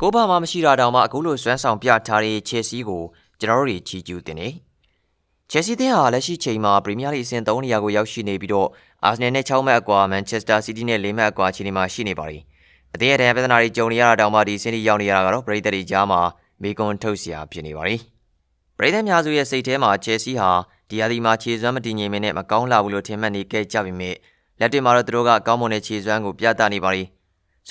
ကိုဘာမှမရှိတာတောင်မှအခုလိုစွမ်းဆောင်ပြထားတဲ့ Chelsea ကိုကျွန်တော်တို့ချီးကျူးတင်တယ်။ Chelsea တင်းဟာလက်ရှိချိန်မှာ Premier League အဆင့်3နေရာကိုရောက်ရှိနေပြီးတော့ Arsenal နဲ့6မှတ်အကွာ Manchester City နဲ့6မှတ်အကွာခြေနေမှာရှိနေပါတယ်။အသေးအတန်ပြဿနာတွေကြုံနေရတာတောင်မှဒီအဆင့်ထိရောက်နေရတာကတော့ပြည်သက်တွေကြားမှာမေကွန်ထုတ်စရာဖြစ်နေပါတယ်။ပြည်သက်များစုရဲ့စိတ်ထဲမှာ Chelsea ဟာဒီရာသီမှာခြေစွမ်းမတည်ငြိမ်မနဲ့မကောင်းလာဘူးလို့ထင်မှတ်နေခဲ့ကြပေမဲ့လက်တွေ့မှာတော့သူတို့ကကောင်းမွန်တဲ့ခြေစွမ်းကိုပြသနေပါတယ်။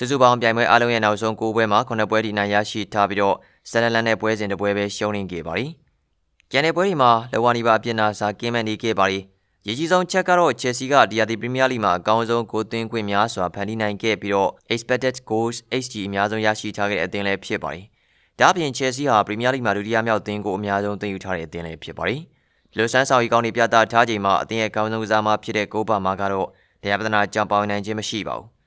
စုစုပေါင်းပြိုင်ပွဲအလုံးရဲ့နောက်ဆုံး9ပွဲမှာ9ပွဲထိနိုင်ရရှိထားပြီးတော့ဆယ်လန်လန်နဲ့ပွဲစဉ်တစ်ပွဲပဲရှုံးနေခဲ့ပါတယ်။ကျန်တဲ့ပွဲတွေမှာလော်ဝါနီပါအပြစ်နာစာကင်းမဲ့နေခဲ့ပါတယ်။ရည်ကြီးဆုံးချက်ကတော့ Chelsea ကဒီယာတီပရီးမီးယားလိမှာအကောင်းဆုံးဂိုးသွင်းခွင့်များစွာဖန်တီးနိုင်ခဲ့ပြီးတော့ expected goals XG အများဆုံးရရှိထားခဲ့တဲ့အသင်းလည်းဖြစ်ပါတယ်။ဒါ့အပြင် Chelsea ဟာပရီးမီးယားလိမှာဒုတိယမြောက်သင်းကိုအများဆုံးသွင်းယူထားတဲ့အသင်းလည်းဖြစ်ပါတယ်။လူဆန်းဆောင်ကြီးကောင်းတွေပြသထားချိန်မှာအသင်းရဲ့ကောင်းဆုံးကစားမဖြစ်တဲ့ကိုပါမာကတော့တရားပဒနာကြောင့်ပေါင်းနိုင်ခြင်းမရှိပါဘူး။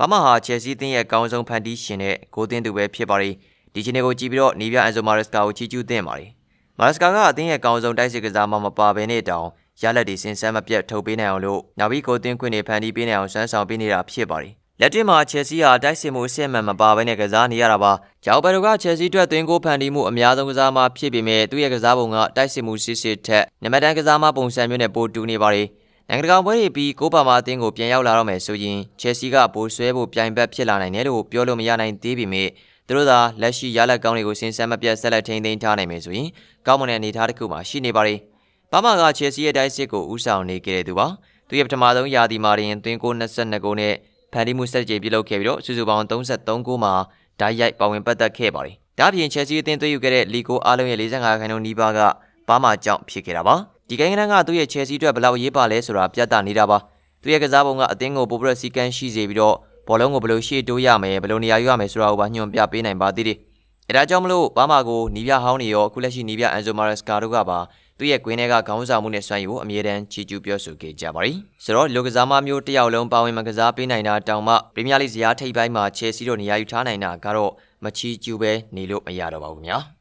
ဘာမဟာချယ်ဆီတင်းရဲ့အကောင်းဆုံးဖန်တီးရှင်တဲ့ဂိုးသွင်းသူပဲဖြစ်ပါတယ်။ဒီချိန်တွေကိုကြည့်ပြီးတော့နီးပြအန်ဆိုမာရက်စကာကိုချီးကျူးသင့်ပါတယ်။မာရက်စကာကအသင်းရဲ့အကောင်းဆုံးတိုက်စစ်ကစားမမပါဘဲနဲ့တောင်ရလက်တွေစင်စမ်းမပြတ်ထုတ်ပေးနိုင်အောင်လို့နောက်ပြီးဂိုးသွင်းခွင့်တွေဖန်တီးပေးနိုင်အောင်ဆွမ်းဆောင်ပေးနေတာဖြစ်ပါတယ်။လက်တင်မှာချယ်ဆီဟာတိုက်စစ်မှုအဆင့်မှန်မပါဘဲနဲ့ကစားနေရတာပါ။ဂျောက်ဘယ်လိုကချယ်ဆီအတွက်သွင်းကိုဖန်တီးမှုအများဆုံးကစားမဖြစ်ပေမဲ့သူ့ရဲ့ကစားပုံကတိုက်စစ်မှုစစ်စစ်ထက်နံပါတ်တန်းကစားမပုံစံမျိုးနဲ့ပိုတူနေပါတယ်။ နိုင်ငံတကာပွဲတွေပြီးကိုပါမာအသင်းကိုပြန်ရောက်လာတော့မယ်ဆိုရင်ချယ်ဆီကပိုဆွဲဖို့ပြိုင်ဘက်ဖြစ်လာနိုင်တယ်လို့ပြောလို့မရနိုင်သေးပေမဲ့သူတို့သာလက်ရှိရလက်ကောင်းတွေကိုစင်စမ်းမပြတ်ဆက်လက်ထိန်းသိမ်းထားနိုင်မယ်ဆိုရင်ကောင်းမွန်တဲ့အနေအထားတစ်ခုမှာရှိနေပါတယ်။ပါမာကချယ်ဆီရဲ့တိုက်စစ်ကိုဦးဆောင်နေခဲ့တဲ့သူပါ။သူရဲ့ပထမဆုံးရာသီမှာတင်သွင်းကို22ဂိုးနဲ့ဖန်တီးမှုဆက်ကြိမ်ပြုလုပ်ခဲ့ပြီးတော့စုစုပေါင်း33ဂိုးမှာဓာတ်ရိုက်ပါဝင်ပတ်သက်ခဲ့ပါတယ်။ဒါ့အပြင်ချယ်ဆီအသင်းသွင်းယူခဲ့တဲ့လီကိုအားလုံးရဲ့45ခန်းလုံးနီးပါးကပါမာကြောင့်ဖြစ်ခဲ့တာပါ။ ဒီကိန်းဂဏန်းကသူ့ရဲ့ချယ်ဆီအတွက်ဘယ်လောက်ရေးပါလဲဆိုတာပြသနေတာပါ။သူရဲ့ကစားပုံကအသင်းကိုပိုပရက်စီကန်ရှိစေပြီးတော့ဘောလုံးကိုဘယ်လိုရှေ့တိုးရမယ်ဘယ်လိုနေရာယူရမယ်ဆိုတာကိုပါညွှန်ပြပေးနိုင်ပါသေးတယ်။အဲဒါကြောင့်မလို့ဘာမာကိုနီးပြဟောင်းနေရောအခုလက်ရှိနီးပြအန်ဇိုမာရက်စကာတို့ကပါသူ့ရဲ့ကွင်းထဲကခေါင်းဆောင်မှုနဲ့စွမ်းရည်ကိုအမြဲတမ်းချီးကျူးပြောဆိုခဲ့ကြပါတယ်။ဆိုတော့လူကစားမမျိုးတစ်ယောက်လုံးပါဝင်မကစားပေးနိုင်တာတောင်မှပရီးမီးယားလိဇယားထိပ်ပိုင်းမှာချယ်ဆီတို့နေရာယူထားနိုင်တာကတော့မချီးကျူးပဲနေလို့မရတော့ပါဘူးခင်ဗျာ။